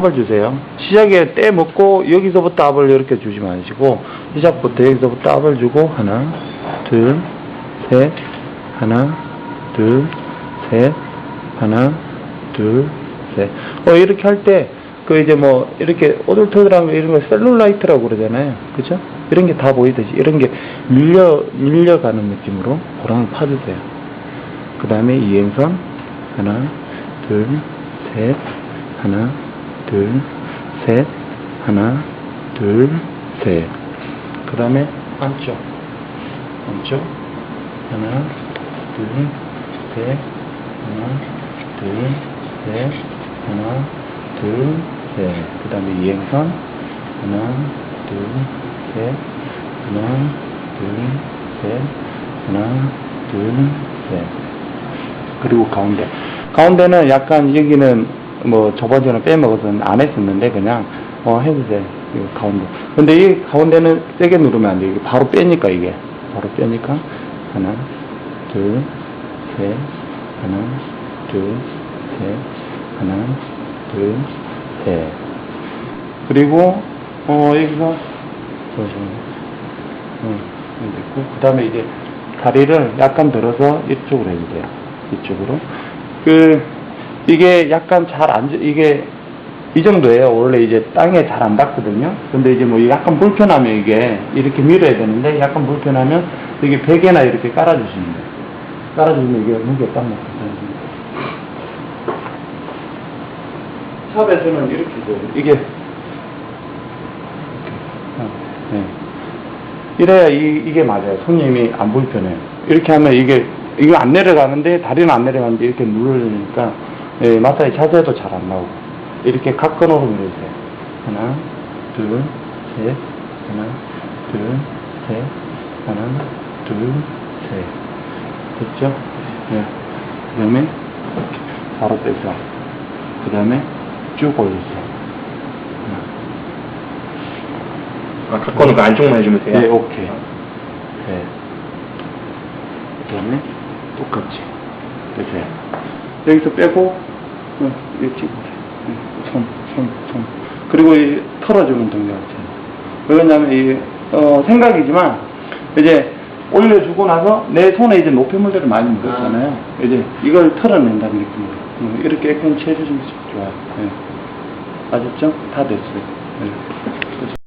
압을 주세요. 시작에 때 먹고 여기서부터 압을 이렇게 주지 마시고 시작부터 여기서부터 압을 주고 하나, 둘, 셋, 하나, 둘, 셋, 하나, 둘, 셋. 어 이렇게 할 때 그 이제 뭐 이렇게 오돌토돌한 거 이런 거 셀룰라이트라고 그러잖아요. 그죠? 이런 게 다 보이듯이 이런 게 밀려 밀려가는 느낌으로 고랑을 파주세요. 그 다음에 이행선 하나, 둘, 셋, 하나, 둘, 셋, 하나, 둘, 셋. 그 다음에 안쪽, 안쪽, 하나, 둘, 셋, 하나, 둘, 셋, 하나, 둘, 셋. 그 다음에 이행선 하나, 둘, 셋, 하나, 둘, 셋, 하나, 둘, 셋. 그리고 가운데. 가운데는 약간 여기는 뭐 저번처럼 빼먹어서 안 했었는데 그냥 어. 이 가운데. 근데 이 가운데는 세게 누르면 안 돼. 이게 바로 빼니까 이게. 바로 빼니까 하나, 둘, 셋, 하나, 둘, 셋, 하나, 둘, 셋. 그리고 어 여기서 잠시만요. 어, 여기 있고 그 다음에 이제 다리를 약간 들어서 이쪽으로 해주세요. 이쪽으로. 그 이게 약간 잘 앉아 이게 이 정도예요. 원래 이제 땅에 잘 안 닿거든요. 근데 이제 뭐 약간 불편하면 이게 이렇게 밀어야 되는데 약간 불편하면 이게 베개나 이렇게 깔아주시면 돼요. 깔아주면 이게 무게 딱 맞거든요. 샵에서는 이렇게 줘요. 이게 어, 네. 이래야 이, 이게 맞아요. 손님이 안 불편해요. 이렇게 하면 이게, 이거 안 내려가는데, 다리는 안 내려가는데, 이렇게 누르니까, 예, 마사지 자세도 잘 안 나오고. 이렇게 각건으로 누르세요. 하나, 둘, 셋, 하나, 둘, 셋, 하나, 둘, 셋. 됐죠? 예. 그 다음에, 바로 빼서. 그 다음에, 쭉 올리세요. 하나, 아, 갖고 오는 거 안쪽만 해주면 돼요? 네, 오케이. 네. 그 다음에 똑같이. 되세요. 여기서 빼고, 어, 이렇게 손, 손, 손. 그리고 이 털어주는 동작 같아요. 왜냐면 이, 어, 생각이지만, 이제 올려주고 나서 내 손에 이제 노폐물들을 많이 묻었잖아요. 이제 이걸 털어낸다는 느낌으로. 음, 이렇게 깨끗이 해주시면 좋아요. 네. 아셨죠? 다 됐어요. 네.